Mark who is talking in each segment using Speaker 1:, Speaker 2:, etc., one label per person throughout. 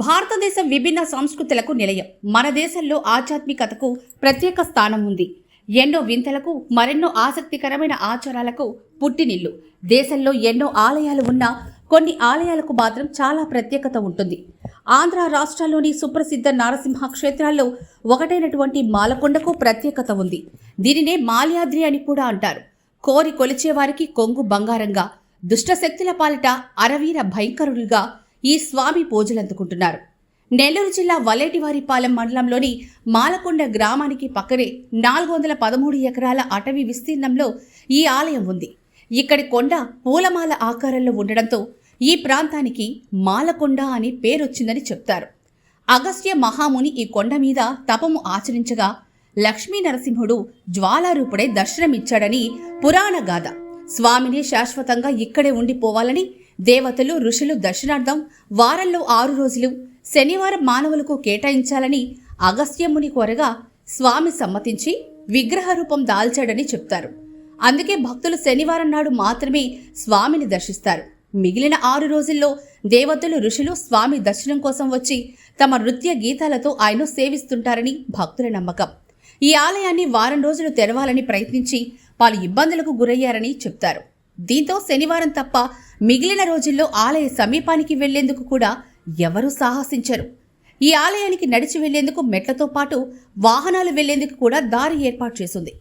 Speaker 1: భారతదేశం విభిన్న సంస్కృతులకు నిలయం. మన దేశంలో ఆధ్యాత్మికతకు ప్రత్యేక స్థానం ఉంది. ఎన్నో వింతలకు మరెన్నో ఆసక్తికరమైన ఆచారాలకు పుట్టినిల్లు. దేశంలో ఎన్నో ఆలయాలు ఉన్నా కొన్ని ఆలయాలకు మాత్రం చాలా ప్రత్యేకత ఉంటుంది. ఆంధ్ర రాష్ట్రాల్లోని సుప్రసిద్ధ నారసింహ క్షేత్రాల్లో ఒకటైనటువంటి మాలకొండకు ప్రత్యేకత ఉంది. దీనినే మాల్యాద్రి అని కూడా అంటారు. కోరి కొలిచేవారికి కొంగు బంగారంగా దుష్టశక్తుల పాలిట అరవీర భయంకరులుగా ఈ స్వామి పూజలందుకుంటున్నారు. నెల్లూరు జిల్లా వలేటివారిపాలెం మండలంలోని మాలకొండ గ్రామానికి పక్కనే నాలుగు వందల పదమూడు ఎకరాల అటవీ విస్తీర్ణంలో ఈ ఆలయం ఉంది. ఇక్కడి కొండ పూలమాల ఆకారంలో ఉండడంతో ఈ ప్రాంతానికి మాలకొండ అని పేరొచ్చిందని చెప్తారు. అగస్త్య మహాముని ఈ కొండ మీద తపము ఆచరించగా లక్ష్మీ నరసింహుడు జ్వాలారూపుడై దర్శనమిచ్చాడని పురాణ గాథ స్వామిని శాశ్వతంగా ఇక్కడే ఉండిపోవాలని దేవతలు ఋషులు దర్శనార్థం వారంలో ఆరు రోజులు శనివారం మానవులకు కేటాయించాలని అగస్త్యముని కోరగా స్వామి సమ్మతించి విగ్రహ రూపం దాల్చాడని చెప్తారు. అందుకే భక్తులు శనివారం నాడు మాత్రమే స్వామిని దర్శిస్తారు. మిగిలిన ఆరు రోజుల్లో దేవతలు ఋషులు స్వామి దర్శనం కోసం వచ్చి తమ నృత్య గీతాలతో ఆయన సేవిస్తుంటారని భక్తుల నమ్మకం. ఈ ఆలయాన్ని వారం రోజులు తెరవాలని ప్రయత్నించి పలు ఇబ్బందులకు గురయ్యారని చెప్తారు. దీంతో శనివారం తప్ప మిగిలిన రోజుల్లో ఆలయ సమీపానికి వెళ్ళేందుకు కూడా ఎవరూ సాహసించరు. ఈ ఆలయానికి నడిచి వెళ్ళేందుకు మెట్లతో పాటు వాహనాలు వెళ్ళేందుకు కూడా దారి ఏర్పాటు చేసింది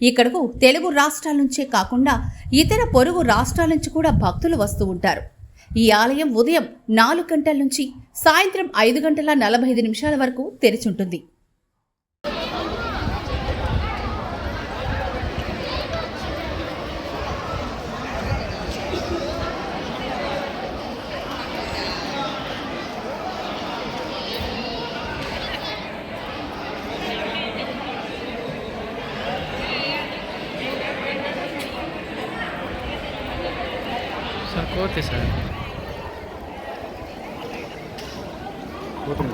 Speaker 1: ఇక్కడకు తెలుగు రాష్ట్రాల నుంచే కాకుండా ఇతర పొరుగు రాష్ట్రాల నుంచి కూడా భక్తులు వస్తూ ఉంటారు. ఈ ఆలయం ఉదయం నాలుగు గంటల నుంచి సాయంత్రం ఐదు గంటల నలభై ఐదు నిమిషాల వరకు తెరిచుంటుంది
Speaker 2: సార్ కోతే సార్.
Speaker 3: పోతుంది